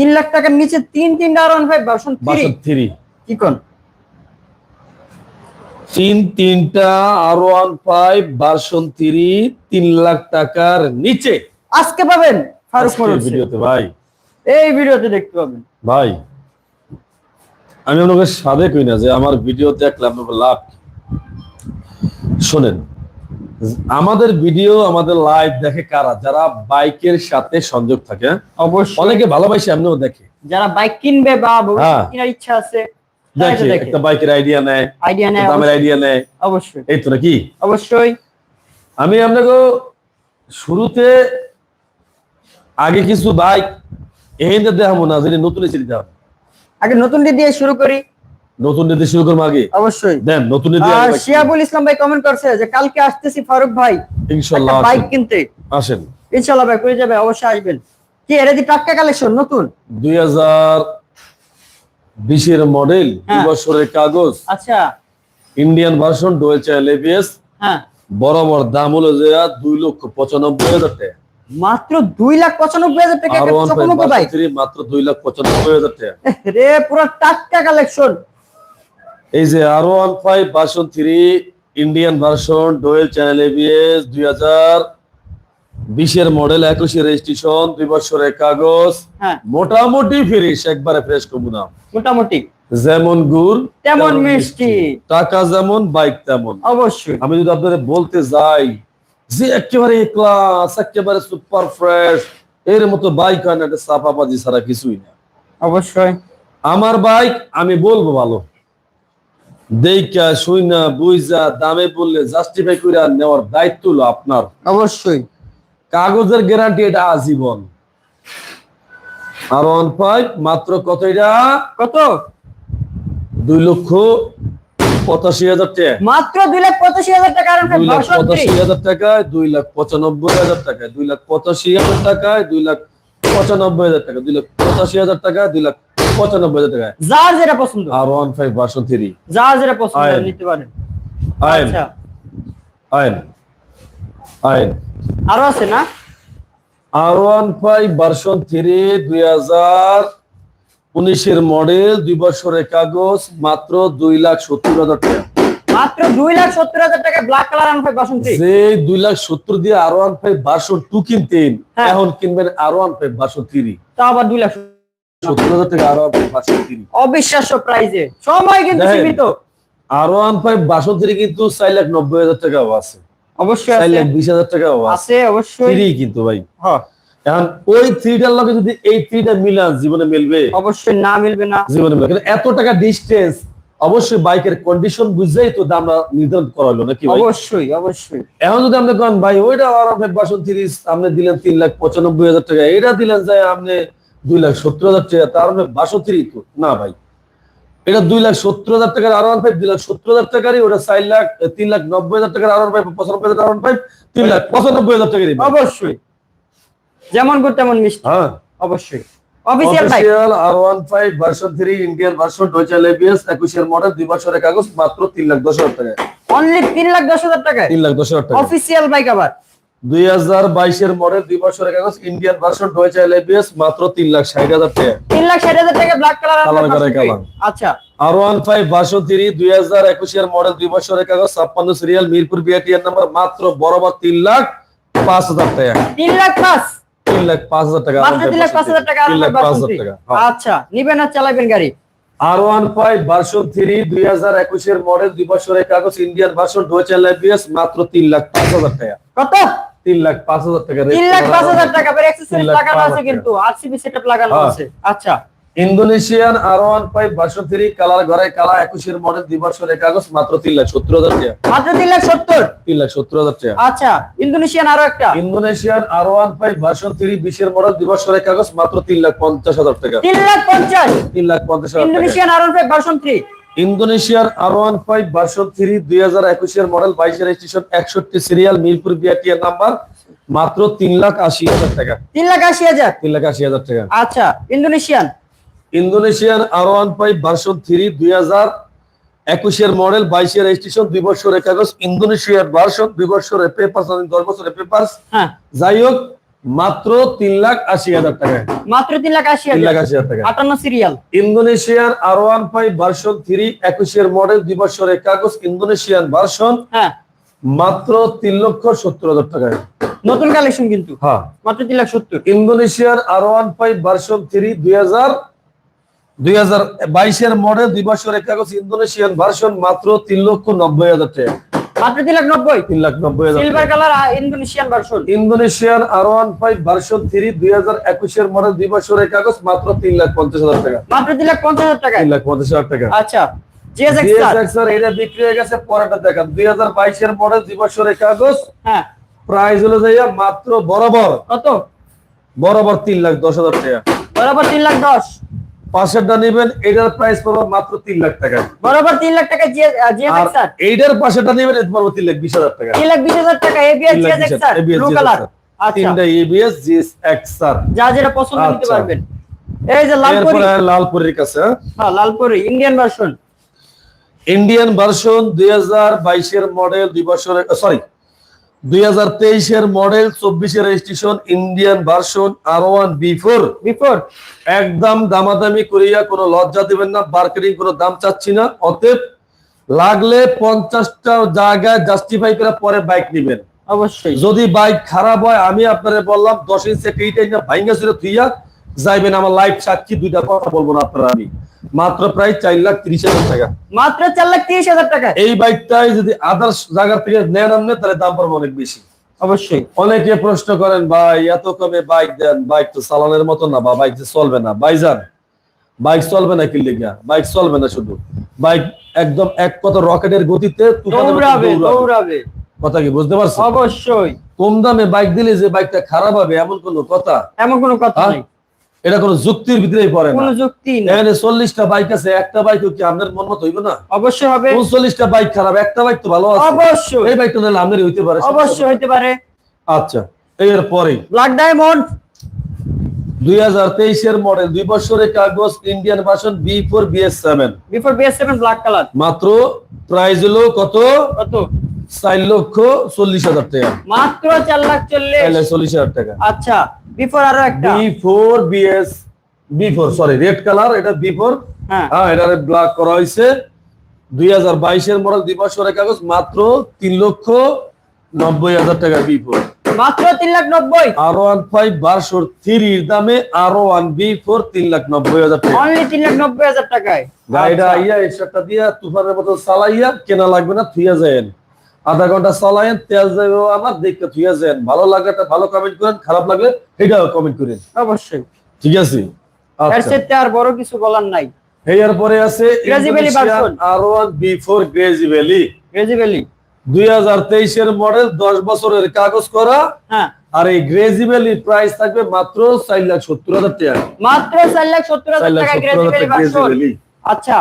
তিন লাখ টাকার নিচে তিন তিন R one five version three কি কোন? তিন তিনটা R one five version three তিন লাখ টাকার নিচে। আজকে পাবেন ফারুক ভিডিওতে ভাই। এই ভিডিওতে দেখতে পাবেন। ভাই আমি আপনাকে সাদে কই না যে আমার ভিডিও দেখলে আপনার লাভ শোনেন আমাদের ভিডিও আমাদের লাইভ দেখে কারা? যারা বাইকের সাথে সংযোগ থাকে হ্যাঁ? অবশ্যই। অনেকে ভালোবাসে এমনিও দেখে। যারা বাইক কিনবে বা হ্যাঁ। কেনার ইচ্ছা আছে দেখে একটা বাইকের আইডিয়া নেয় আইডিয়া নেয় দামের আইডিয়া নেয়। অবশ্যই। এই তো নাকি? অবশ্যই। আমি আপনাকে শুরুতে আগে কিছু বাইক এই দেখাবো না যদি নতুন হবে আগে নতুন দিয়ে শুরু করি। নতুন নীতি শুরু করব আগে। অবশ্যই। দেন নতুন নিতে আর শিয়াবুল ইসলাম ভাই কমেন্ট করছে যে কালকে আসতেছি ফারুক ভাই। ইনশাল্লাহ বাইক কিনতে। আসেন। ইনশাল্লাহ ভাই করে যাবে অবশ্যই আসবেন। কি এটা দি টাটকা কালেকশন নতুন? দুই হাজার বিশের মডেল দুই হ্যাঁ। বছরের কাগজ। আচ্ছা। Indian version dual channel ABS হ্যাঁ। বরাবর দাম হলো যে দুই লক্ষ পঁচানব্বই হাজার টাকা। মাত্র দুই লাখ পঁচানব্বই হাজার টাকা মাত্র দুই লাখ পঁচানব্বই হাজার টাকা। রে পুরো টাটকা কালেকশন এই যে R one five version three Indian version dual channel ABS দুই হাজার বিশের মডেল একুশে রেজিস্ট্রেশন দুই বছরের কাগজ হ্যাঁ। মোটামুটি ফিরিস একবারে ফ্রেশ কমু না মোটামুটি। যেমন গুড় তেমন মিষ্টি। টাকা যেমন বাইক তেমন। অবশ্যই। আমি যদি আপনাদের বলতে যাই যে একেবারে ক্লাস একেবারে সুপার ফ্রেশ এর মতো বাইক হয় না এটা চাপাবাজি ছাড়া কিছুই না। অবশ্যই। আমার বাইক আমি বলব ভালো। দেখা শুই না বুঝা দামে বললে জাস্টিফাই করে নেওয়ার দায়িত্ব হলো আপনার। অবশ্যই। কাগজের গ্যারান্টি এটা আজীবন। আর ওয়ান ফাইভ মাত্র কত এটা? কত? দুই লক্ষ পঁচাশি হাজার টাকা। মাত্র দুই লাখ পঁচাশি হাজার টাকা দুই লাখ পঁচাশি হাজার টাকায় দুই লাখ পঁচানব্বই হাজার টাকায় দুই লাখ পঁচাশি হাজার টাকায় দুই লাখ পঁচানব্বই হাজার টাকা দুই লাখ পঁচাশি হাজার টাকায় দুই লাখ পঁচানব্বই হাজার টাকায়। যার যেটা পছন্দ। R one five version three. যার যেটা পছন্দ নিতে পারেন। আইন। আচ্ছা। আইন। আইন। আরও আছে না? R one five version three দুই হাজার উনিশের মডেল দুই বছরের কাগজ মাত্র দুই লাখ সত্তর হাজার টাকা। মাত্র দুই লাখ সত্তর হাজার টাকা ব্ল্যাক কালার যে দুই লাখ সত্তর দিয়ে R one five version two কিনতেন হ্যাঁ। এখন কিনবেন R one five version three তা আবার দুই লাখ সত্তর হাজার টাকা আর অবিশ্বাস্য প্রাইজে সময় কিন্তু সীমিত। আর ফাইভ ভার্সন থ্রি কিন্তু চার লাখ নব্বই হাজার টাকাও আছে। অবশ্যই চার লাখ বিশ হাজার টাকাও আছে। অবশ্যই। থ্রি কিন্তু ভাই। এখন ওই থ্রিটার লগে যদি এই থ্রিটা মিলান জীবনে মিলবে? অবশ্যই না মিলবে না। জীবনে মিলবে কিন্তু এত টাকা ডিস্টেন্স অবশ্যই বাইকের কন্ডিশন বুঝেই তো দামটা নির্ধারণ করা হলো নাকি অবশ্যই অবশ্যই। এখন যদি আপনি ভাই ওইটা আর আপনার বাসন তিরিশ আপনি দিলেন তিন লাখ পঁচানব্বই হাজার টাকা। এটা দিলেন যায় আপনি দুই লাখ সত্তর হাজার টাকা তার মানে তিরিশ না ভাই এটা দুই লাখ সত্তর হাজার টাকার আর ওয়ান ফাইভ দুই লাখ সত্তর হাজার টাকারই ওটা চার লাখ তিন লাখ নব্বই হাজার টাকার আর ওয়ান ফাইভ পঁচানব্বই হাজার আর ওয়ান ফাইভ তিন লাখ পঁচানব্বই হাজার টাকারই অবশ্যই। যেমন গুড় তেমন মিষ্টি। হ্যাঁ। অবশ্যই। Official R one five version three Indian version dual channel ABS একুশের মডেল দুই বছরের কাগজ মাত্র তিন লাখ দশ হাজার টাকা অনলি তিন লাখ দশ হাজার টাকায়। তিন লাখ দশ হাজার টাকা অফিসিয়াল বাইক আবার। দুই হাজার বাইশের মডেল দুই বছরের কাগজ ইন্ডিয়ান ভার্সন মাত্র তিন লাখ ষাট হাজার টাকা। তিন লাখ ষাট হাজার টাকা ব্ল্যাক কালার কালার করে কালার। আচ্ছা। R one five version three দুই হাজার একুশের মডেল দুই বছরের কাগজ ছাপ্পান্ন সিরিয়াল মিরপুর নাম্বার মাত্র বরাবর তিন লাখ পাঁচ হাজার টাকা। তিন লাখ পাঁচ। তিন লাখ পাঁচ হাজার টাকা তিন লাখ পাঁচ হাজার টাকা তিন লাখ পাঁচ হাজার টাকা হ্যাঁ। আচ্ছা নিবেন আর চালাবেন গাড়ি। R one five version three দুই হাজার একুশের মডেল দুই বছরের কাগজ ইন্ডিয়ান ভার্সন ডোচাল এবিএস মাত্র তিন লাখ পাঁচ হাজার টাকা। কত? তিন লাখ পাঁচ হাজার টাকা তিন লাখ পাঁচ হাজার টাকা এবার তিন অ্যাক্সেসরিজ লাগানো আছে কিন্তু আরসিবি সেটআপ লাগানো হ্যাঁ। আছে। আচ্ছা। Indonesian R one five version three colour ঘরে কালা একুশের মডেল দুই বছরের কাগজ মাত্র তিন লাখ সত্তর হাজার টাকা। মাত্র তিন লাখ সত্তর? তিন লাখ সত্তর হাজার টাকা। আচ্ছা ইন্দোনেশিয়ান আরও একটা। Indonesian R one five version three বিশের মডেল দুই বছরের কাগজ মাত্র তিন লাখ পঞ্চাশ হাজার টাকা। তিন লাখ পঞ্চাশ। তিন লাখ পঞ্চাশ হাজার ইন্দোনেশিয়ান আরও ভার্সন থ্রি ইন্দোনেশিয়ার R one five version three দুই হাজার একুশের মডেল বাইশের রেজিস্ট্রেশন একষট্টি সিরিয়াল মিরপুর বিআটিআর নাম্বার মাত্র তিন লাখ আশি হাজার টাকা। তিন লাখ আশি হাজার? তিন লাখ আশি হাজার টাকা। আচ্ছা Indonesian? Indonesian R one five version three দুই হাজার একুশের মডেল বাইশের রেজিস্ট্রেশন দুই বছরের কাগজ ইন্দোনেশিয়ার ভার্সন দুই বছরের পেপার দশ বছরের পেপার হ্যাঁ। যাই হোক মাত্র তিন লাখ আশি হাজার টাকায় মাত্র তিন লাখ আশি তিন লাখ আশি হাজার টাকা। আটান্ন সিরিয়াল ইন্দোনেশিয়ার R one five version three একুশের মডেল দুই বছরের কাগজ ইন্দোনেশিয়ান ভার্সন হ্যাঁ। মাত্র তিন লক্ষ সত্তর হাজার টাকায় নতুন কালেকশন কিন্তু। হ্যাঁ। মাত্র তিন লাখ সত্তর। ইন্দোনেশিয়ার R one five version three দুই হাজার দুই হাজার বাইশের মডেল দুই বছরের কাগজ ইন্দোনেশিয়ান ভার্সন মাত্র তিন লক্ষ নব্বই হাজার টাকা। মাত্র তিন লাখ নব্বই। তিন লাখ নব্বই হাজার silver colour Indonesian version Indonesian R one five version three দুই হাজার মডেল দুই বছরের কাগজ মাত্র তিন লাখ পঞ্চাশ হাজার টাকা। মাত্র তিন লাখ পঞ্চাশ হাজার টাকায় তিন লাখ পঞ্চাশ হাজার টাকা। আচ্ছা জিএস DSXR এটা বিক্রি হয়ে গেছে পরেরটা দেখান দুই হাজার বাইশের মডেল দুই বছরের কাগজ। হ্যাঁ। প্রাইস হলো যাইয়া মাত্র বরাবর। কত? বরাবর তিন লাখ দশ হাজার টাকা। বরাবর তিন লাখ দশ। পাশেরটা নেবেন এটার প্রাইস পাবো মাত্র তিন লাখ টাকা। বরাবর তিন লাখ টাকা এইটার নেবেন পাবো তিন লাখ বিশ হাজার টাকা। তিন লাখ বিশ হাজার টাকা এবিএস ব্লু কালার আচ্ছা। তিনটা এবিএস জিএস এক্সআর যা যেটা পছন্দ নিতে আচ্ছা। পারবেন। এই যে লালপুরি লালপুরির কাছে হ্যাঁ? হ্যাঁ Lalpuri Indian version Indian version দুই হাজার বাইশের মডেল দুই বছরের সরি দুই হাজার তেইশের মডেল চব্বিশের registration Indian version R one V four before একদম দামাদামি করিয়া কোনো লজ্জা দিবেন না মার্কেটিং কোনো দাম চাচ্ছি না অতএব লাগলে পঞ্চাশটা জায়গায় জাস্টিফাই করে পরে বাইক নিবেন। অবশ্যই। যদি বাইক খারাপ হয় আমি আপনারা বললাম দশ ইঞ্চি একটা ইটাই না ভাইঙ্গা ছিল থুইয়া যাইবেন আমার লাইফ সাক্ষী দুইটা কথা বলব না আপনারা আমি। মাত্র প্রায় চার লাখ তিরিশ হাজার টাকা। মাত্র চার লাখ তিরিশ হাজার টাকা? এই বাইকটাই যদি আদার্স জায়গা থেকে নেন আপনি তাহলে দাম পড়বে অনেক বেশি। অবশ্যই। অনেকে প্রশ্ন করেন ভাই এত কমে বাইক দেন? বাইক তো চালানোর মতো না বা বাইক চলবে না। বাইজান বাইক চলবে না কি লেগা? বাইক চলবে না শুধু। বাইক একদম এক কত রকেটের গতিতে কথা কি বুঝতে পারছ অবশ্যই। কম দামে বাইক দিলে যে বাইকটা খারাপ হবে এমন কোনো কথা? এমন কোনো কথা হ্যাঁ? নেই। এটা কোনো যুক্তির ভিতরেই পড়ে না। যুক্তি এখানে চল্লিশটা বাইক আছে একটা বাইক কি আপনার মন মতো হইবে না? অবশ্যই হবে। উনচল্লিশটা বাইক খারাপ একটা বাইক তো ভালো আছে। অবশ্যই। এই বাইকটা আপনারই হইতে পারে অবশ্যই হইতে পারে। আচ্ছা এর পরে ব্ল্যাক ডায়মন্ড দুই হাজার তেইশের মডেল দুই বছরের কাগজ Indian version V four BS seven before BS seven black colour মাত্র প্রাইস হলো কত? কত? চার লক্ষ চল্লিশ হাজার টাকা। মাত্র চার লাখ চল্লিশ। চল্লিশ হাজার টাকা। আচ্ছা বিফোর আরও একটা। V four BS V four sorry red colour এটা বি ফোর হ্যাঁ। হ্যাঁ এটা ব্ল্যাক করা হয়েছে। দুই হাজার বাইশের মডেল দুই বছরের কাগজ মাত্র তিন লক্ষ নব্বই হাজার টাকা বি ফোর মাত্র তিন লাখ নব্বই। আর ওয়ান ফাইভ বারোশোর থ্রির দামে আর ওয়ান বি ফোর তিন লাখ নব্বই হাজার টাকা। অনলি তিন লাখ নব্বই হাজার টাকায়। গাড়িটা আচ্ছা। আইয়া এসবটা দিয়া তুফানের মতো চালাইয়া কেনা লাগবে না থুইয়া যায়েন আধা ঘণ্টা চালায়েন তেল যাবে আমার দেখতে থুইয়া যায়েন ভালো লাগলে ভালো কমেন্ট করেন খারাপ লাগলে এটাও কমেন্ট করেন। অবশ্যই। ঠিক আছে? এর আচ্ছা সাথে আর বড় কিছু বলার নাই। এর পরে আছে আর ওয়ান বি ফোর তেইশের মডেল দশ বছরের কাগজ করা। হ্যাঁ। আর এই গ্রেজি ভ্যালি প্রাইস থাকবে মাত্র চার লাখ সত্তর হাজার টাকা। মাত্র চার লাখ সত্তর চার হাজার লাখ টাকা ভার্সন আচ্ছা।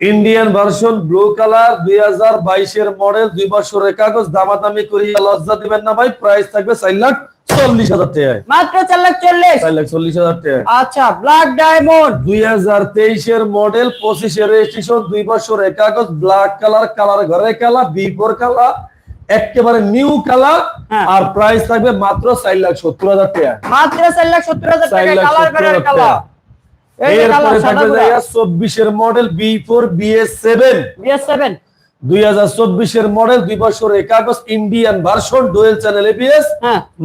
ইন্ডিয়ান ভার্সন ব্লু কালার দুই হাজার বাইশের মডেল দুই বছরের কাগজ দামাদামি করিয়া লজ্জা দিবেন না ভাই প্রাইস থাকবে চার লাখ চল্লিশ হাজার টাকায়। মাত্র চার লাখ চল্লিশ? চার লাখ চল্লিশ হাজার টাকা আচ্ছা ব্ল্যাক ডায়মন্ড দুই হাজার তেইশের মডেল পঁচিশের রেজিস্ট্রেশন দুই বছরের কাগজ ব্ল্যাক কালার কালার ঘরে কালা বি ফোর কালার একেবারে নিউ কালার হ্যাঁ। আর প্রাইস থাকবে মাত্র চার লাখ সত্তর হাজার টাকা মাত্র চার লাখ সত্তর হাজার টাকা কালার সত্তর কালার এরপরে থাকবে মডেল দুই হাজার চব্বিশের মডেল দুই বছরের কাগজ ইন্ডিয়ান ভার্সন ডুয়েল চ্যানেল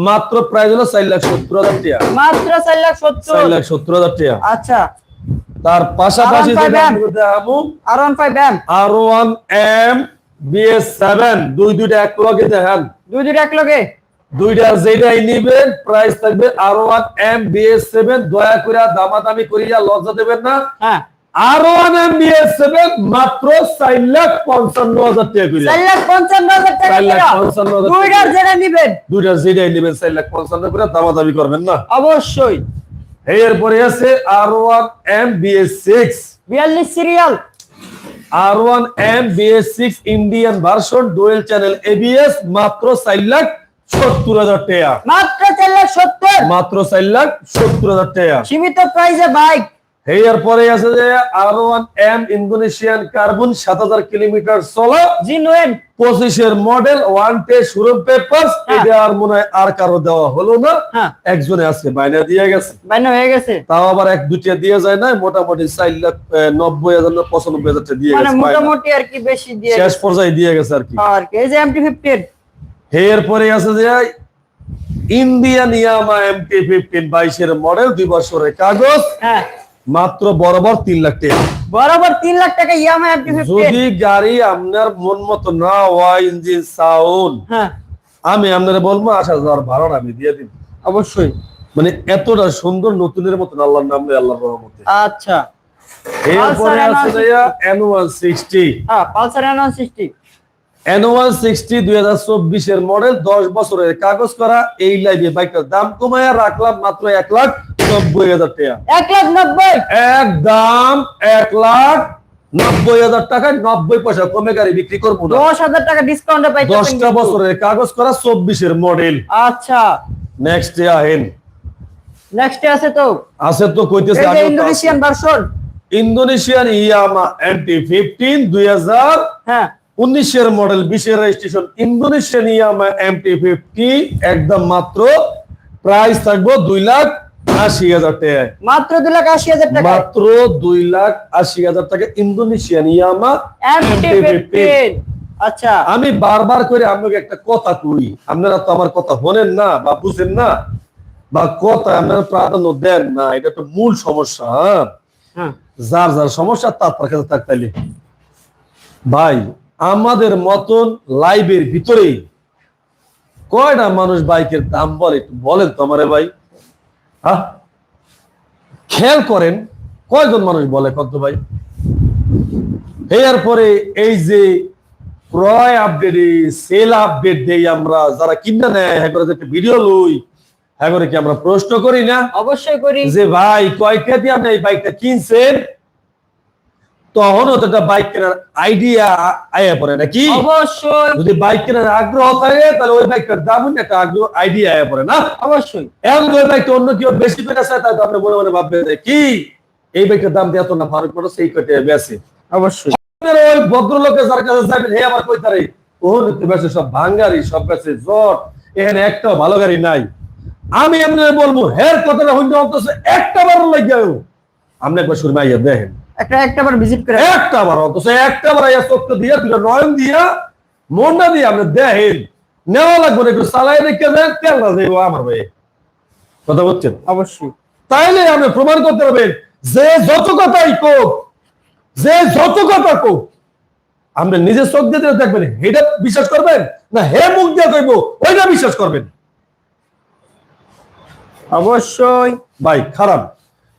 মাত্র প্রাইস হলো চার লাখ সত্তর হাজার টাকা। মাত্র চার লাখ সত্তর। চার লাখ সত্তর হাজার টাকা। আচ্ছা। তার পাশাপাশি আর যেটা দেখাবো R one five M R one M BS seven দুই দুইটা এক লগে দেখেন। দুই দুইটা এক লগে? দুইটা যেটাই নিবেন প্রাইস থাকবে R one M BS seven দয়া করে দামাদামি করিয়া লজ্জা দেবেন না। হ্যাঁ। R one M BS seven মাত্র চার লাখ পঞ্চান্ন হাজার টাকা করে চার লাখ পঞ্চান্ন হাজার টাকা চার লাখ পঞ্চান্ন হাজার দুইটার যেটা নিবেন। দুইটা যেটাই নিবেন চার লাখ পঞ্চান্ন করে দামাদামি করবেন না। অবশ্যই। এরপরে আছে R one M BS six বিয়াল্লিশ serial R one M BS six Indian version dual channel ABS মাত্র চার লাখ সত্তর হাজার টাকা। মাত্র চার লাখ সত্তর। মাত্র চার লাখ সত্তর হাজার টাকা। সীমিত প্রাইসে বাইক এর পরে আছে যে R one M Indonesian carbon সাত হাজার কিলোমিটার চলা। জিনুয়েন পঁচিশের মডেল ওয়ান টে শোরুম পেপার হ্যাঁ। এটা আর মনে হয় আর কারও দেওয়া হলো না। হ্যাঁ। একজনে আজকে বাইনা দিয়ে গেছে। বাইনা হয়ে গেছে। তাও আবার এক দুটিয়া দিয়ে যায় না মোটামুটি চার লাখ নব্বই হাজার পঁচানব্বই হাজার দিয়ে মানে গেছে মোটামুটি আর কি বেশি দিয়ে শেষ পর্যায়ে দিয়ে গেছে আর কি। আর কি। এই যে এমটি ফিফটিন এরপরে আছে যে ইন্ডিয়ান ইয়ামা এমটি ফিফটিন বাইশের মডেল দুই বছরের কাগজ হ্যাঁ। মাত্র বরাবর তিন লাখ টাকা। বরাবর তিন লাখ টাকা ইয়ামা এমটি যদি গাড়ি আপনার মন মতো না হয় ইঞ্জিন সাউন্ড হ্যাঁ। আমি আপনারা বলব আশা হাজার ভাড়া আমি দিয়ে দিব। অবশ্যই। মানে এতটা সুন্দর নতুনের মতন আল্লাহর নাম আল্লাহর রহমতে। আচ্ছা। এরপরে আছে সিক্সটি হ্যাঁ পালসার সিক্সটি অ্যানুয়াল সিক্সটি দুই হাজার চব্বিশের মডেল দশ বছরের কাগজ করা এই লাইভে বাইকটার দাম কমায়া রাখলাম মাত্র এক লাখ নব্বই হাজার টাকা। এক লাখ নব্বই? একদম এক লাখ নব্বই হাজার টাকায় নব্বই পয়সা কমে গাড়ি বিক্রি করব দশ হাজার টাকা ডিসকাউন্টে পাই দশটা বছরের কাগজ করা চব্বিশের মডেল আচ্ছা। নেক্সট আহেন। নেক্সট আছে তো। আছে তো কইতেছে। Indonesian version Indonesian Yamaha MT fifteen দুই হাজার হ্যাঁ। উনিশের মডেল বিশের registration Indonesian Yamaha MT fifty একদম মাত্র প্রাইস থাকব দুই লাখ আশি হাজার মাত্র দুই লাখ আশি হাজার টাকা মাত্র দুই লাখ আশি হাজার টাকা ইন্দোনেশিয়ান ইয়ামা এমটি আচ্ছা। আমি বারবার করে আপনাকে একটা কথা কই আপনারা তো আমার কথা শোনেন না বা বুঝেন না বা কথা আপনারা প্রাধান্য দেন না এটা তো মূল সমস্যা হ্যাঁ? হ্যাঁ। যার যার সমস্যা তার কাছে থাকতালি ভাই আমাদের মতন লাইভের ভিতরেই। কয়টা মানুষ বাইকের দাম বলে একটু বলেন তো আমারে ভাই। হ্যাঁ? খেয়াল করেন কয়জন মানুষ বলে কত ভাই? এরপরে এই যে ক্রয় আপডেট সেল আপডেট দেই আমরা যারা কিনা নেয় হ্যাঁ করে একটা ভিডিও লই হ্যাঁ করে কি আমরা প্রশ্ন করি না? অবশ্যই করি। যে ভাই কয়টা দিয়ে আপনি এই বাইকটা কিনছেন? তখন তো একটা বাইক কেনার আইডিয়া আয়া পড়ে নাকি? অবশ্যই। যদি বাইক কেনার আগ্রহ থাকে তাহলে ওই বাইকটার দাম একটা আগ্রহ আইডিয়া আয়া পড়ে না? অবশ্যই। এখন ওই বাইকটা অন্য কেউ বেশি চায় তাহলে আপনি মনে মনে ভাববেন কি? এই বাইকটার দাম দিয়ে এত না ফারুক বেশি অবশ্যই। ওই ভদ্রলোকের যার কাছে যাবেন হে আবার কই তারে ও বেশি সব ভাঙ্গারি সব বেশি জট এখানে একটাও ভালো গাড়ি নাই। আমি এমনি বলব হের কথাটা হইতে একটা বার লাগিয়াও। আপনি একবার শুরু মাইয়া দেখেন। একটা একটা বার ভিজিট করে একটা বার অন্তত আইয়া চোখটা দিয়া দুটো নয়ন দিয়া মনটা দিয়ে আপনি দেখেন নেওয়া লাগবে না একটু চালাই রেখে দেন তেল না দেবো আমার ভাই। কথা বলছেন? অবশ্যই। তাইলে আপনি প্রমাণ করতে পারবেন যে যত কথাই কোক যে যত কথা কোক আপনি নিজের চোখ দিয়ে দিয়ে দেখবেন এটা বিশ্বাস করবেন না হে মুখ দিয়ে কইব ওইটা বিশ্বাস করবেন। অবশ্যই। ভাই খারাপ।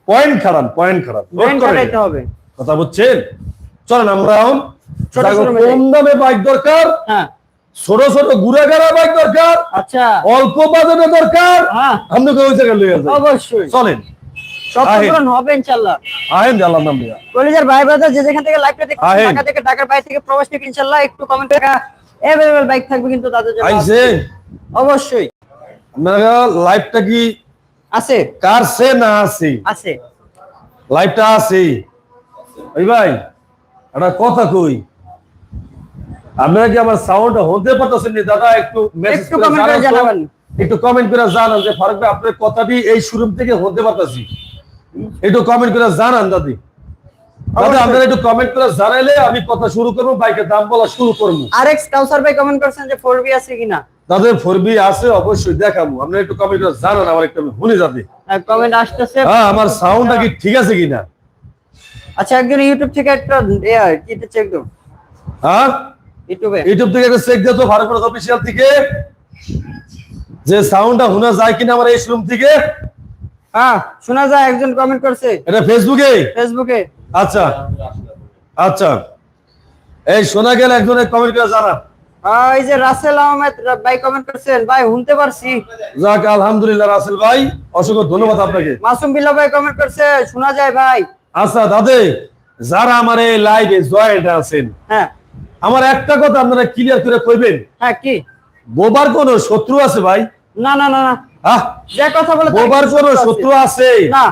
পয়েন্ট খারাপ পয়েন্ট খারাপ নোট ব্রেন করেন। খাটাইতে হবে কথা বুঝছেন চলেন আমরা এখন ছোট যাগো showroom এ কম দামে বাইক দরকার হ্যাঁ ছোট ছোট গুড়াগাড়া বাইক দরকার আচ্ছা অল্প বাজেটে দরকার হ্যাঁ আপনাকে ওই জায়গায় লইয়া যাই অবশ্যই চলেন সব আহেন। পূরণ হবে ইনশাআল্লাহ আহেন জানলাম নাম দিয়া কলিজার ভাই ব্রাদার যে যেখান থেকে লাইভটা দেখছেন আহেন। ঢাকা থেকে ঢাকার বাইরে থেকে প্রবাস থেকে ইনশাআল্লাহ একটু কমেন্ট করে अवेलेबल বাইক থাকবে কিন্তু তাদের জন্য আইছে অবশ্যই আপনারা লাইভটা কি আছে? কার সে না আছে? আছে। লাইভটা আছে। ওই ভাই একটা কথা কই। আপনারা কি আমার সাউন্ড হতে পারতেছেন নি? দাদা একটু মেসেজ একটু করে করে জানাবেন। একটু কমেন্ট করে জানান যে ফারুক ভাই আপনার কথাটি এই শোরুম থেকে হতে পারতেছি। একটু কমেন্ট করে জানান দাদি। দাদা। আপনারা একটু কমেন্ট করে জানাইলে আমি কথা শুরু করব বাইকের দাম বলা শুরু করব। আরএক্স কাউসার ভাই কমেন্ট করছেন যে 4B আছে কিনা? তাদের ফোরবি আছে অবশ্যই দেখাবো। আপনারা একটু কমেন্ট করে জানান আমার একটু শুনে যাবে। কমেন্ট আসতেছে। হ্যাঁ আমার সাউন্ডটা কি ঠিক আছে কিনা? আচ্ছা একজন ইউটিউব থেকে একটা ইয়া, চেক দাও হ্যাঁ? ইউটিউবে। ইউটিউব থেকে একটা চেক দিও তো থেকে। যে সাউন্ডটা শোনা যায় কিনা আমার এই শোরুম থেকে? হ্যাঁ শোনা যায় একজন কমেন্ট করছে। এটা ফেসবুকে ফেসবুকে আচ্ছা আচ্ছা। এই শোনা গেল একজনের কমেন্ট করে জানা এই যে রাসেল আহমেদ ভাই কমেন্ট করছেন ভাই শুনতে পারছি। যাক আলহামদুলিল্লাহ রাসেল ভাই অসংখ্য ধন্যবাদ আপনাকে। মাসুম ভাই কমেন্ট করছে শোনা যায় ভাই। আচ্ছা দাদে যারা আমার এই লাইভে জয়েন্ট আছেন হ্যাঁ। আমার একটা কথা আপনারা ক্লিয়ার করে কইবেন। হ্যাঁ কি? বোবার কোন শত্রু আছে ভাই? না না না না। হ্যাঁ যে কথা বলে বোবার কোন শত্রু আছে? না।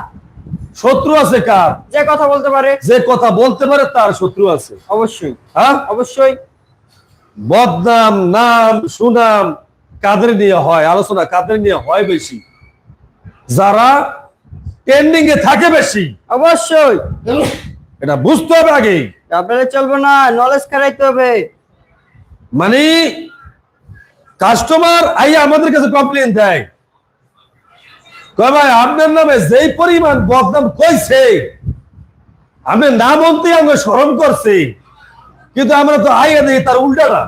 শত্রু আছে কার? যে কথা বলতে পারে। যে কথা বলতে পারে তার শত্রু আছে। অবশ্যই। হ্যাঁ? অবশ্যই। বদনাম নাম সুনাম কাদের নিয়ে হয়? আলোচনা কাদের নিয়ে হয় বেশি? যারা ট্রেন্ডিং এ থাকে বেশি। অবশ্যই। এটা বুঝতে হবে আগে চলবে না নলেজ খারাইতে হবে। মানে কাস্টমার আইয়া আমাদের কাছে কমপ্লেন দেয়। কয় ভাই আপনার নামে যেই পরিমাণ বদনাম কইছে আপনি নাম অন্তে আমাকে স্মরণ করছে। কিন্তু আমরা তো আইয়া দিই তার উল্টাটা।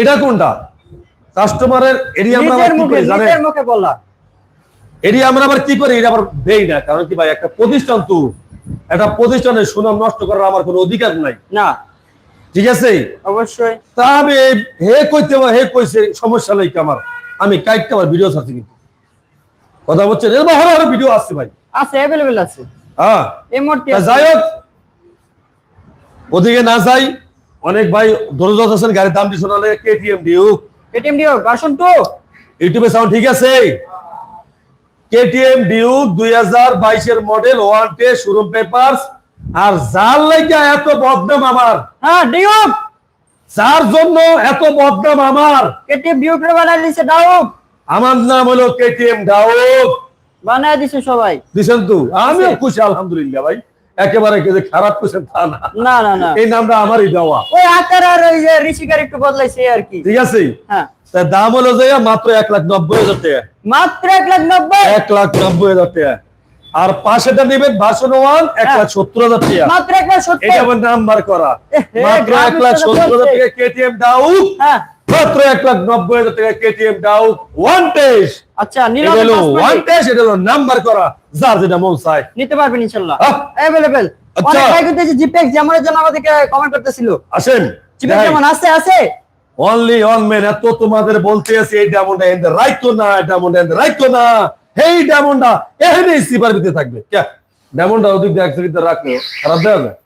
এটা কোনটা? কাস্টমারের এরিয়া আমরা আবার কি করি? জানেন? নিজের মুখে বলা এরিয়া আমরা আবার কি করি? এটা আবার দেই না কারণ কি ভাই একটা প্রতিষ্ঠান তো। একটা প্রতিষ্ঠানের সুনাম নষ্ট করার আমার কোনো অধিকার নাই। না। ঠিক আছে? অবশ্যই। তা আমি হে কইতে হে কইছে সমস্যা নাই কি আমার? আমি কাইটটা আমার ভিডিও ছাড়ছি কিন্তু। কথা বলছেন? হরে ভিডিও আছে ভাই। আছে অ্যাভেলেবেল আছে। হ্যাঁ। এই মুহূর্তে যাই হোক ওদিকে না যাই অনেক ভাই দরজা আছেন গাড়ির দামটি শোনালে কেটিএম ডিউক এটিএম ডিও ভার্সন 2 ইউটিউবে সাউন্ড ঠিক আছে? কেটিএম দুই হাজার বাইশের মডেল ওয়ান টে শোরুম পেপারস আর যার লাইগা এত বদনাম আমার? হ্যাঁ ডিউক যার জন্য এত বদনাম আমার? এটিএম ডিউক রে বানাই দিছে ডাউক আমার নাম হলো কেটিএম ডাউক বানাই দিছে সবাই। দিছেন তো? আমিও খুশি আলহামদুলিল্লাহ ভাই। একেবারে খারাপ করছেন তা না। না না না। এই নামটা আমারই দেওয়া। ওই আকার আর ওই যে ঋষিকার একটু বদলাইছে আর কি। ঠিক আছে? হ্যাঁ। তার দাম হলো যে মাত্র এক লাখ নব্বই হাজার টাকা। মাত্র এক লাখ নব্বই? এক লাখ নব্বই হাজার টাকা। আর পাশেটা নেবেন ভাষণ ওয়ান এক হ্যাঁ। লাখ সত্তর হাজার টাকা। মাত্র এক লাখ সত্তর? এটা আমার নাম্বার করা। মাত্র এক লাখ সত্তর হাজার। টাকা কেটিএম ডাউক হ্যাঁ। মাত্র এক লাখ নব্বই হাজার টাকা কেটিএম ডাউক ওয়ান টেস্ট আচ্ছা এটা নিলামে ওয়ান টেস্ট এটা হলো নাম্বার করা যার যেটা মন চায়। নিতে পারবেন ইনশাআল্লাহ আচ্ছা। ভাই কিন্তু যে জন্য আমাদেরকে কমেন্ট করতেছিল। আসেন আছে আছে। অনলি অন মেন এত তোমাদের বলতে আছে এই এন্ড রাইট তো না ডায়মন্ড এন্ড রাইট তো না। এই ডায়মন্ডটা এখানে সিপার ভিতরে থাকবে। কে? ডায়মন্ডটা ওদিক দিয়ে এক সেকেন্ড রাখলে খারাপ দেওয়া যায়।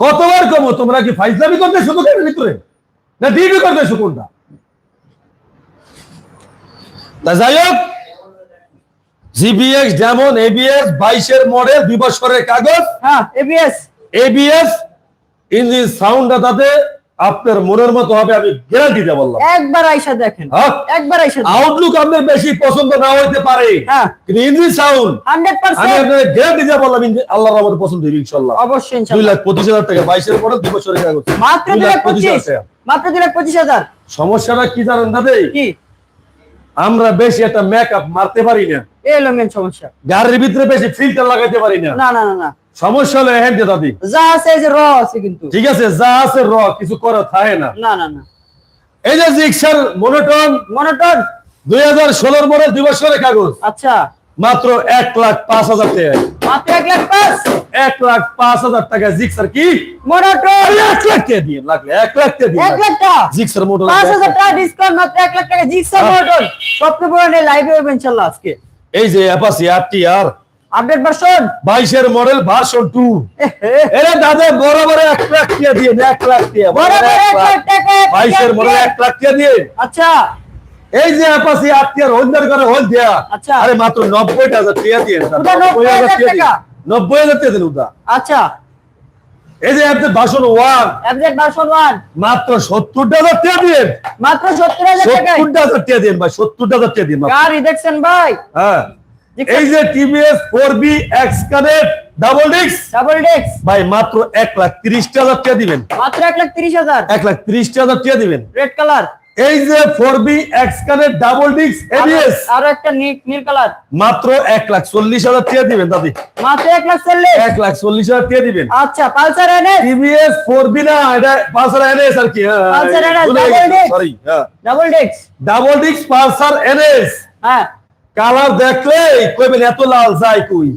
কতবার কমো? তোমরা কি ফাইজলামি করতে শুধু কেন ভিতরে? না ডিবি করতে কোনটা যাই হোক জিবিএক্স যেমন এবিএস বাইশের মডেল দুই বছরের কাগজ। হ্যাঁ এবিএস এবিএস ইঞ্জিন সাউন্ডটা তাতে আপনার মনের মতো হবে আমি গ্যারান্টি দিয়ে বললাম। একবার আইসা দেখেন। হ্যাঁ? একবার আইসা আউটলুক আপনার বেশি পছন্দ না হইতে পারে। হ্যাঁ। কিন্তু ইঞ্জিন সাউন্ড আমি গ্যারান্টি দিয়ে বললাম আল্লাহর রহমতে পছন্দ হবে অবশ্যই ইনশাআল্লাহ। টাকা দুই বছরের কাগজ। মাত্র দুই দুই লাখ টাকা। মাত্র লাখ পঁচিশ হাজার। সমস্যাটা কি জানেন দাদা? কি? আমরা বেশি একটা মেকআপ মারতে পারি না। এই হলো সমস্যা। গাড়ির ভিতরে বেশি ফিল্টার লাগাইতে পারি না না না না। সমস্যা হলো হ্যাঁ দাদি। যা আছে এই যে র আছে কিন্তু। ঠিক আছে যা আছে র কিছু করা থাকে না। না না না। এই যে জিক্সার মনোটন মনোটন দুই হাজার ষোলোর মডেল দুই বছরের কাগজ। আচ্ছা। মাত্র এক লাখ পাঁচ হাজার টাকা। মাত্র এক লাখ পাঁচ? এক লাখ পাঁচ হাজার টাকা জিক্সার কি? এক লাখ টাকা দিয়ে লাগলে এক লাখ টাকা দিয়ে এক লাখ টাকা? জিক্সার মোটর পাঁচ হাজার টাকা ডিসকাউন্ট মাত্র এক লাখ টাকা। লাইভে হবে আজকে। এই যে অ্যাপাসি আটটি আর আপডেট ভার্সন বাইশের মডেল ভার্সন টু এরা দাদা বরাবর এক লাখ টাকা দিয়ে এক লাখ টাকা বরাবর এক লাখ। টাকা এক বাইশের লাখ মডেল টাকা। এক লাখ টাকা দিয়ে। আচ্ছা। এই যে আটটি আর হোলদার করে হোল দেয়া। আচ্ছা। আরে মাত্র নব্বই হাজার টাকা দিয়ে ওটা 90,000 টাকা। নব্বই হাজার টাকা দিন ওটা। আচ্ছা। এই যে আপনার ভাষণ ওয়ান আপডেট ভার্সন 1 মাত্র সত্তর হাজার টাকা দিয়ে। মাত্র 70000 টাকায়। সত্তর হাজার টাকা দিন ভাই সত্তর হাজার টাকা দিন মাত্র। গাড়ি দেখছেন ভাই? হ্যাঁ? এই যে TVS four B X connect double ডিক্স ডাবল ডেক্স ভাই মাত্র এক লাখ তিরিশ হাজার টাকা দিবেন। মাত্র এক লাখ তিরিশ হাজার। এক লাখ তিরিশ হাজার টাকা দিবেন। রেড কালার এই যে four V X connect double ডিক্স এবিএস আরও একটা নীল- কালার মাত্র এক লাখ চল্লিশ হাজার টাকা দিবেন দাদি। মাত্র এক লাখ চল্লিশ। এক লাখ চল্লিশ হাজার টাকা দিবেন। আচ্ছা Pulsar NS. TVS four V না এটা পালসার এনএস আর কি Pulsar NS, double disc। Sorry হ্যাঁ। ডাবল ডেক্স ডাবল ডিক্স পালসার এনএস। হ্যাঁ। কালার দেখলে কইবেন এত লাল যায় কই?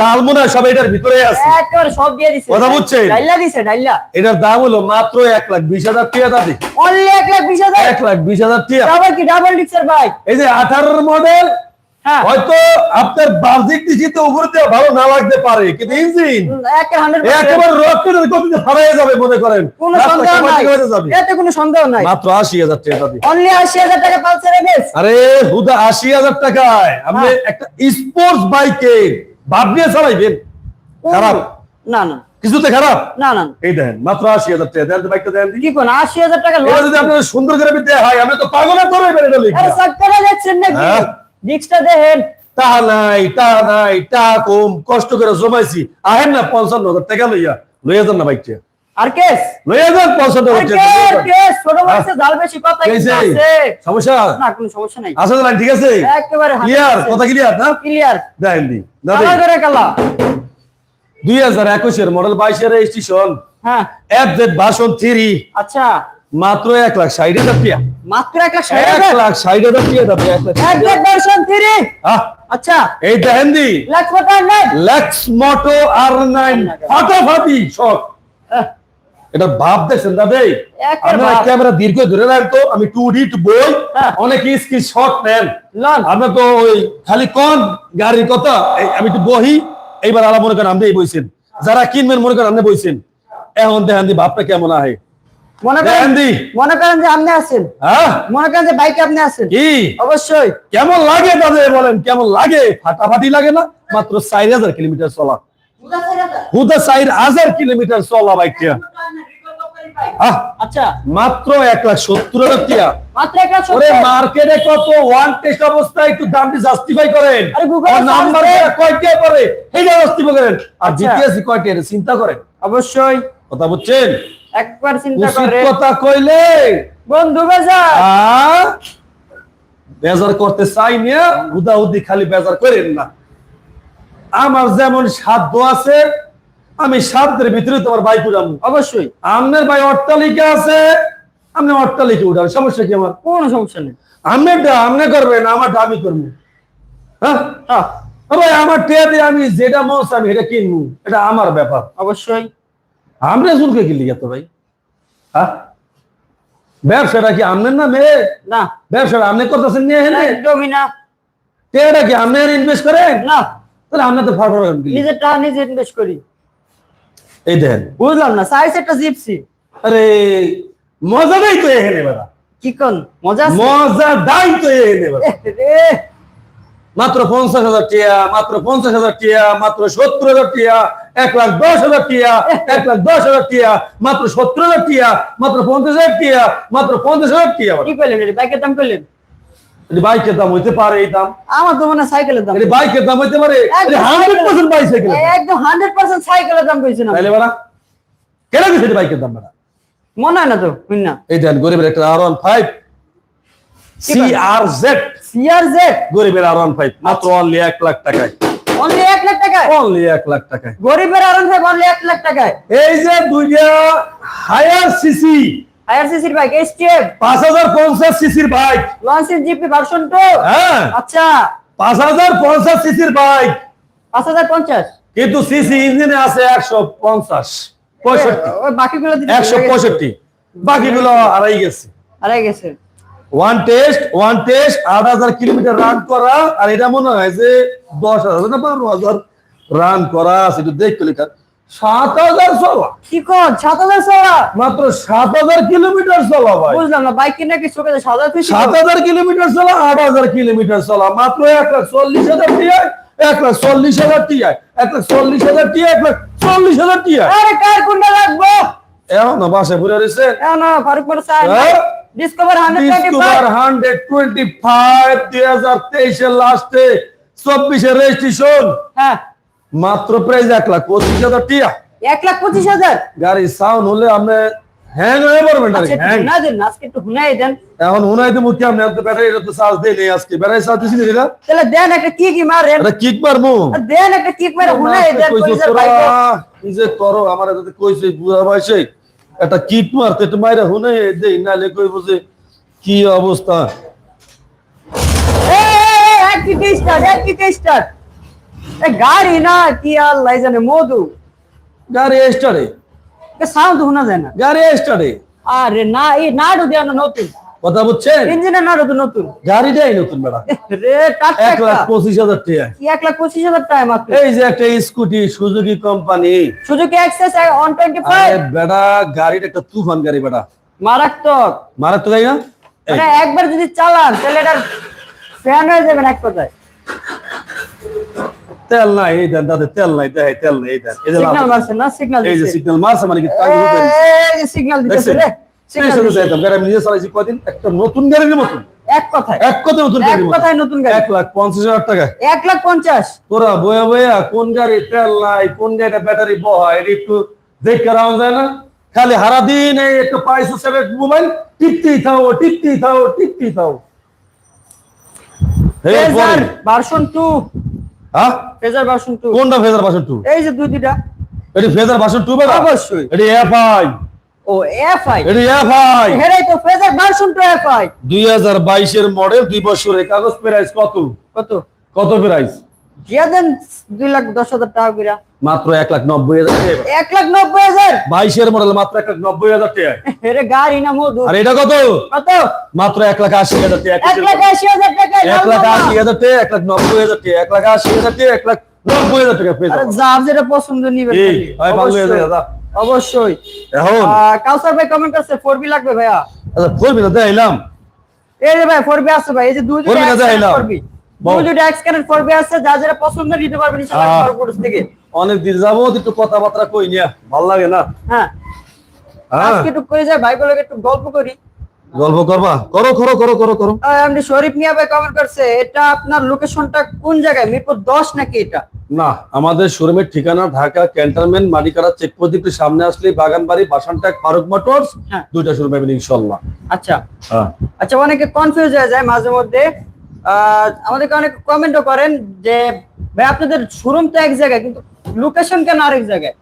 লাল মনে হয় সব এটার ভিতরে আছে। একবার সব দিয়ে দিছে। কথা বুঝছেন? ডাইলা দিছে ডাইলা। এটার দাম হলো মাত্র এক লাখ বিশ হাজার টাকা দাদি। অনলি এক লাখ বিশ হাজার? এক লাখ বিশ হাজার টিয়া আবার কি? ডাবল দিচ্ছে ভাই। এই যে আঠারোর মডেল হ্যাঁ। হয়তো আপনার বার্জিক ডিজিতে উপরে দিয়ে ভালো না লাগতে পারে কিন্তু ইঞ্জিন একেবারে রকেটের গতিতে হারিয়ে যাবে মনে করেন। কোনো সন্দেহ নাই। দিকে হয়ে যাবে। এতে কোনো সন্দেহ নাই। মাত্র আশি হাজার টাকা অনলি আশি হাজার টাকা পালসার এমএস আরে হুদা আশি হাজার টাকায়। আপনি হ্যাঁ। একটা স্পোর্টস বাইকে ভাব নিয়ে চালাইবেন? খারাপ। না না। কিছুতে খারাপ? না না এই দেখেন মাত্র আশি হাজার টাকা। দেন বাইকটা দেন কি কোন আশি হাজার টাকা যদি আপনার সুন্দর করে দেয়া হয় আমি তো পাগলের ধরে বেড়ে গেল সাক্কারা যাচ্ছেন নাকি? হ্যাঁ। দেখেন। তা নাই তা নাই তা কম। কষ্ট করে জমাইছি। আহেন না পঞ্চান্ন হাজার টাকা লইয়া। লইয়া যান না বাইকটা। আর কেস লইয়া যান পঞ্চান্ন হাজার কেস ছোট বয়সে জাল বেশি কথা এই কিন্তু যে, আছে। সমস্যা? না কোনো সমস্যা নাই। আছে তো ঠিক আছে? একেবারে ক্লিয়ার কথা ক্লিয়ার না? ক্লিয়ার দেন দি কালা করে কালা। দুই হাজার একুশের মডেল বাইশের রেজিস্ট্রেশন হ্যাঁ। এফ জেড ভার্সন থ্রি আচ্ছা। মাত্র এক লাখ ষাট হাজার টাকা। মাত্র এক লাখ এক লাখ ষাট হাজার টাকা দাম এক লাখ এক হাজার। ভার্সন থ্রি আচ্ছা। এই দেখেন দি। লাখ কোটার নাই লেক্স মোটো আর নাইন ফাটাফাটি শখ এটা ভাব দেখছেন ভাব। ক্যামেরা দীর্ঘ ধরে নেন তো আমি টু ডি টু বই হ্যাঁ। অনেকে স্ক্রিন শট নেন আমরা তো ওই খালি কোন গাড়ির কথা আমি একটু বহি এইবার আলা মনে করেন আপনি বইছেন। যারা কিনবেন মনে করেন আপনি বইছেন। এখন দেখেন দি ভাবটা কেমন আহে? মনে করেন মনে করেন যে আপনি আছেন। হ্যাঁ। মনে করেন যে বাইকে আপনি আছেন। কি? অবশ্যই। কেমন লাগে তাদের বলেন কেমন লাগে? ফাটাফাটি লাগে না? মাত্র চার হাজার কিলোমিটার চলা। হুদা চার হাজার কিলোমিটার চলা বাইকটা। আচ্ছা। মাত্র এক লাখ সত্তর হাজার টিয়া। ওরে মার্কেটে কত ওয়ান টেস্ট অবস্থায় একটু দামটি জাস্টিফাই করেন। আরে Google এ নাম্বার search কয়টা পরে? এইটা জাস্টিফাই করেন। আর আচ্ছা। জিপিএস কয়টা চিন্তা করেন। অবশ্যই। কথা বুঝছেন? একবার চিন্তা করে। কথা কইলে। বন্ধু বাজার। বেজার করতে চাই না হুদাহুদি খালি বেজার করেন না। আমার যেমন সাধ্য আছে আমি সাধ্যের ভিতরে তোমার বাইক উঠাবো অবশ্যই। আপনার ভাই অট্টালিকা আছে আপনি অট্টালিকা উঠান সমস্যা কি আমার? কোনো সমস্যা নেই। আপনারটা আপনি করবেন আমারটা আমি করব। হ্যাঁ? হ্যাঁ, ভাই আমার টেয়া দিয়ে আমি যেটা মন আমি এটা কিনবো এটা আমার ব্যাপার। অবশ্যই। আমরা চুলকে কিনলি এত ভাই? হ্যাঁ? ব্যবসাটা কি আপনার না মেয়ে? না। ব্যবসাটা আপনি করতেছেন নিয়ে একদমই না। টেয়াটা কি আপনি ইনভেস্ট করেন? না। তাহলে তো ফাটার নিজের টাকা নিজে ইনভেস্ট করি। এই দেখেন। বুঝলাম না সাইজ একটা জিপসি আরে মজাটাই তো এখানে বেড়া। কি কোন? মজা? মজাটাই তো এখানে বেড়া। রে, মাত্র পঞ্চাশ হাজার টিয়া মাত্র পঞ্চাশ হাজার টিয়া মাত্র সত্তর হাজার টিয়া এক লাখ দশ হাজার টিয়া এক লাখ দশ হাজার টিয়া মাত্র সত্তর হাজার টিয়া মাত্র পঞ্চাশ হাজার টিয়া মাত্র পঞ্চাশ হাজার টিয়া কি করলেন বাইকের দাম করলেন বাইকের দাম হইতে পারে এই দাম। আমার তো মনে সাইকেলের দাম। বাইকের দাম হইতে পারে। একদম হান্ড্রেড পার্সেন্ট বাইসাইকেল একদম হান্ড্রেড পার্সেন্ট সাইকেলের দাম কইছেন তাইলে বেড়া কেন গেছে বাইকের দাম বেড়া? মনে হয় না তো বুঝ না এই দেন গরিবের একটা R one five C R Z CR Z গরিবের আর ওয়ান ফাইভ মাত্র অনলি এক লাখ টাকায়। অনলি এক লাখ টাকায়? অনলি এক লাখ টাকায়। গরিবের আরাম সাহেব অনলি এক লাখ টাকায়? এই যে দুইটা হায়ার সিসি আইআরসিসির বাইক এসটিএফ সিসির বাইক লঞ্চের জিপি ভার্সন টু হ্যাঁ। আচ্ছা। পাঁচ হাজার পঞ্চাশ সিসির বাইক পাঁচ হাজার পঞ্চাশ? কিন্তু সিসি ইঞ্জিনে আছে একশো পঞ্চাশ পঁয়ষট্টি। ওই বাকিগুলো দিতে একশো পঁয়ষট্টি। বাকিগুলো আড়াই গেছে। আরে গেছে। ওয়ান টেস্ট ওয়ান টেস্ট আট হাজার কিলোমিটার রান করা আর এটা মনে হয় যে দশ হাজার না বারো হাজার রান করা সেটা দেখতে লেখা সাত হাজার চলা। কি কোন? সাত হাজার ছড়া মাত্র সাত হাজার কিলোমিটার চলা ভাই। বুঝলাম না বাইক কিনে কি চোখে সাত হাজার সাত হাজার কিলোমিটার চলা আট হাজার কিলোমিটার চলা। মাত্র এক লাখ চল্লিশ হাজার টিআই এক লাখ চল্লিশ হাজার টিআই এক লাখ চল্লিশ হাজার টিআই এক লাখ চল্লিশ হাজার টিআই আরে কার কোনটা লাগবো? এখন না বাসে ঘুরে রয়েছে। না ফারুক মোটর সাহেব? Discover hundred twenty Discover hundred twenty five দুই হাজার তেইশের লাস্টে চব্বিশের রেজিস্ট্রেশন হ্যাঁ। মাত্র প্রাইস এক লাখ পঁচিশ হাজার টিয়া। এক লাখ পঁচিশ হাজার। গাড়ি সাউন্ড হলে আপনি হ্যাং হয়ে পড়বেন আচ্ছা একটু হ্যাং হুনাই দেন আজকে একটু হুনাই দেন। এখন উনাইতে মুখে আপনি তো ব্যাটারি তো চার্জ দেই নেই আজকে। ব্যাটারি চার্জ দিছি না? তাহলে দেন একটা কিক মারেন। এটা কিক মারবো। আর দেন একটা কিক মেরে হুনাই দেন কইছে পয়সার তোরা, বাইকে কি যে করো আমার এটাতে কইছে বুড়া বয়সে। একটা কিট মারতে একটু মাইরা হুনে দেই নালে কইব যে কি অবস্থা? গাড়ি না কি আল্লাহ জানে মধু। গাড়ি স্টারে এ সাউন্ড শোনা যায় না। গাড়ি স্টারে আরে না এই নাড়ু দেওয়া নতুন। কথা বুঝছেন ইঞ্জিনের না নতুন। নতুন গাড়িটাই নতুন বেড়া। রে এক লাখ পঁচিশ হাজার টাকা। এক লাখ পঁচিশ হাজার টাকা মাত্র? এই যে একটা scooty Suzuki company. Suzuki Access one twenty five বেটা গাড়িটা একটা তুফান গাড়ি বেটা মারাত্মক। মারা তো গাড়ি না? মানে একবার যদি চালান তাহলে এটার ফ্যান হয়ে যাবেন এক কথায়। তেল নাই এই দেন দাদা তেল নাই দেখাই তেল নাই এই দেন। এই যে সিগন্যাল মারছে না? সিগন্যাল এই যে সিগন্যাল মারছে মানে কি তাই এই যে সিগন্যাল দিতেছে রে। সিগন্যাল স্টেশনে যাইতাম, গাড়ি আমি নিজে চালাইছি কয়দিন? একটা নতুন গাড়ির মতন। এক কথায়। এক কথা নতুন এক কথায় নতুন গাড়ি। এক লাখ পঞ্চাশ হাজার টাকা এক লাখ পঞ্চাশ। তোরা বয়া বয়া কোন গাড়ি তেল নাই কোন গাড়িটা ব্যাটারি বহা একটু দেখতে রাখা যায় না? খালি হারা দিন এই একটু পাইছো সেভেন মোবাইল টিপতেই থাও টিপতেই থাও টিপতেই থাও। ভার্সন টু হ্যাঁ? ফেজার ভার্সন টু কোনটা ফেজার বাসন টু এই যে দুই দুইটা। এটি ফেজার বাসন টু অবশ্যই। এটি এফআই ও এফ আই এটি এফআই। হেরাই তো Fazer version two F I দুই হাজার বাইশের মডেল দুই বছরের কাগজ প্রাইস কত? কত? কত প্রাইস? দিয়া দেন দুই লাখ দশ হাজার টাকা করে মাত্র এক লাখ নব্বই হাজার টাকা। এক লাখ নব্বই হাজার? বাইশের মডেল মাত্র এক লাখ নব্বই হাজার টাকা। হেরে গাড়ি না মধু। আর এটা কত? কত? মাত্র এক লাখ আশি হাজার টাকা। এক লাখ আশি হাজার টাকা এক লাখ আশি হাজার টাকা এক লাখ নব্বই হাজার টাকা এক লাখ আশি হাজার টাকা এক লাখ নব্বই হাজার টাকা পেয়ে আরে যাব। যার যেটা পছন্দ নিবে এই, ভাই, ভালো হয়ে দাদা। অবশ্যই। এখন? কাউসার ভাই কমেন্ট আছে 4B লাগবে ভাইয়া? আচ্ছা 4B তো দেখাইলাম। এই যে ভাই 4B আছে ভাই এই যে দুই Four দুটো B না দেখাইলাম। ফোর বি দুই দুটো এক্সকারেন্ট ফোর বি আছে যা যারা পছন্দ নিতে পারবেন ইনশাআল্লাহ থেকে। অনেক দিন যাব একটু কথাবার্তা কই নিয়া ভালো লাগে না। হ্যাঁ। হ্যাঁ। আজকে একটু কই যায় ভাই গুলোকে একটু গল্প করি। গল্প করবা? করো করো করো করো করো। আপনি শরীফ মিয়া ভাই কমেন্ট করছে এটা আপনার লোকেশনটা কোন জায়গায়? মিরপুর দশ নাকি এটা? না আমাদের শোরুমের ঠিকানা ঢাকা ক্যান্টনমেন্ট মাডিকারা চেকপোস্ট একটু সামনে আসলে বাগানবাড়ি বাসানটাক ফারুক মোটরস হ্যাঁ। দুইটা শোরুম পাবেন ইনশাল্লাহ আচ্ছা। হ্যাঁ। আচ্ছা অনেকে কনফিউজ হয়ে যায় মাঝে মধ্যে। আমাদেরকে অনেক কমেন্টও করেন যে ভাই আপনাদের শোরুম তো এক জায়গায় কিন্তু লোকেশন কেন আরেক জায়গায়?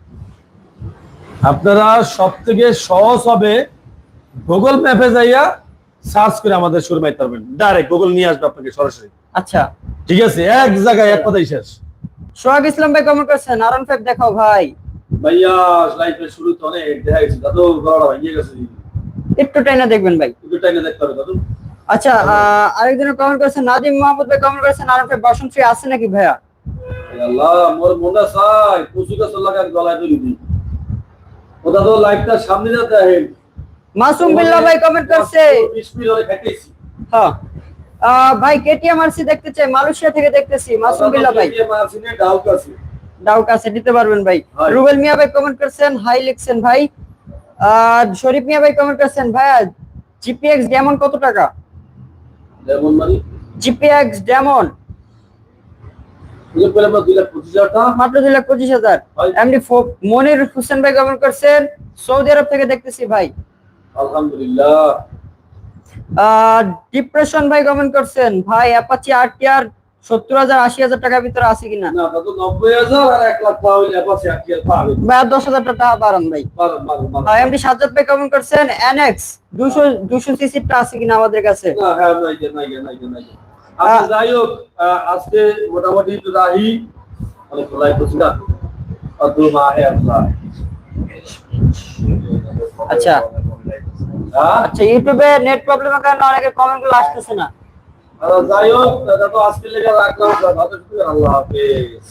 আপনারা সব থেকে সহজ হবে গুগল ম্যাপে যাইয়া সার্চ করে আমাদের শোরুমে আইতে পারবেন। ডাইরেক্ট গুগল নিয়ে আসবে আপনাকে সরাসরি। আচ্ছা। ঠিক আছে? এক জায়গায় এক কথাই শেষ। সোহাগ ইসলাম ভাই কমেন্ট করছেন? আরন ফাইভ দেখাও ভাই। ভাইয়া লাইফের শুরু তো অনেক দেখা গেছে। দাদু বড় ভাইয়া গেছে। একটু টাইনা দেখবেন ভাই। একটু টাইমে দেখতে পারবে দাদু। আচ্ছা আহ, আরেকজনের কমেন্ট করেছেন নাদিম মাহমুদ ভাই কমেন্ট করেছেন আরন ফাইভ বাসন ফ্রি আছে নাকি ভাইয়া? আল্লাহ মোর মনটা চাই। কচু গাছ লাগার গলায় ধরে দিই। ও দাদু লাইফটা সামনে যাতে মাসুম বিল্লাহ ভাই কমেন্ট করছে। হ্যাঁ। ভাই কেটিএম আরসি দেখতে চাই মালয়েশিয়া থেকে দেখতেছি মাসুম বিল্লাহ ভাই। ডাউট আছে। দিতে পারবেন ভাই। রুবেল মিয়া ভাই কমেন্ট করছেন হাই লিখছেন ভাই। আর শরীফ মিয়া ভাই কমেন্ট করছেন ভাইয়া জিপিএক্স ডেমন কত টাকা? যেমন মানে? জিপিএক্স ডেমন মাত্র দুই লাখ পঁচিশ হাজার। এমনি মনির হোসেন ভাই কমেন্ট করছেন সৌদি আরব থেকে দেখতেছি ভাই। আলহামদুলিল্লাহ। ডিপ্রেশন ভাই কমেন্ট করছেন। ভাই অ্যাপাচি আর সত্তর হাজার আশি হাজার টাকার ভিতরে আছে কিনা? আর ভাই দশ হাজার টাকা বাড়ান ভাই। সাজ্জাদ ভাই কমেন্ট করছেন এনএক্স দুশো দুশো সিসিটা আছে কিনা আমাদের কাছে? যাই হোক আজকে মোটামুটি রাহি। অনেক খোলাই করছি না। অদ্দু মাহে আল্লাহ আচ্ছা। আচ্ছা ইউটিউবে নেট প্রবলেমের কারণে অনেকে কমেন্টগুলো আসতেছে না। যাই হোক দাদা তো আজকে লেগে রাখলাম। আল্লাহ হাফেজ।